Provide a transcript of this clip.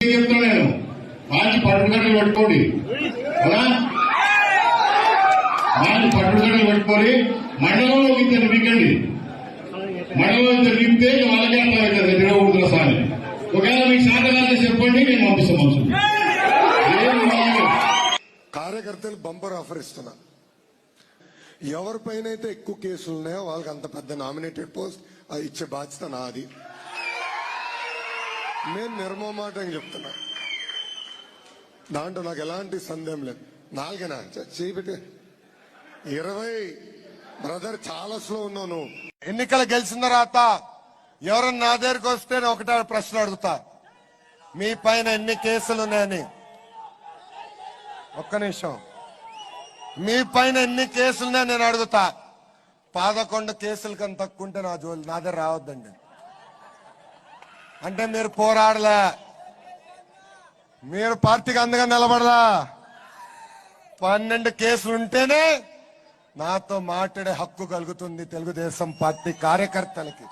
చెప్తున్నా నేను మంచి పట్టుకట్టలు పెట్టుకోండి. అవునా మంచి పట్టుకట్టలు పెట్టుకొని మండలంలో ఇద్దరు వీకండి మండలంలో ఇద్దరు నింపితే ఇక వాళ్ళకే అర్థమవుతుంది తిరగకూడదు సార్. ఒకవేళ మీకు శాతకాలంటే చెప్పండి నేను పంపిస్తాను మనుషులు కార్యకర్తలు బంపర్ ఆఫర్ ఇస్తున్నా ఎవరిపైన అయితే ఎక్కువ కేసులు ఉన్నాయో వాళ్ళకి అంత పెద్ద నామినేటెడ్ పోస్ట్ ఇచ్చే బాధ్యత నాది. నేను నిర్మమాటంగా చెప్తున్నా. దాంట్లో నాకు ఎలాంటి సందేహం లేదు. నాలుగేనా? చ- ఇరవై. బ్రదర్ చాలా స్లో ఉన్నావు నువ్వు. ఎన్నికలు గెలిచిన తర్వాత ఎవరన్నా నా దగ్గరికి వస్తే నేను ఒకటే ప్రశ్న అడుగుతా. మీ పైన ఎన్ని కేసులు ఉన్నాయని? ఒక్క నిమిషం. మీ పైన ఎన్ని కేసులున్నాయని నేను అడుగుతా. పదకొండు కేసులు కన్నా తక్కువ ఉంటే నా జోలి నా దగ్గర రావద్దండి. అంటే మీరు పోరాడలే. మీరు పార్టీకి అందుగా నిలబడలా. పన్నెండు కేసులు ఉంటేనే నాతో మాట్లాడే హక్కు కలుగుతుంది తెలుగుదేశం పార్టీ కార్యకర్తలకి.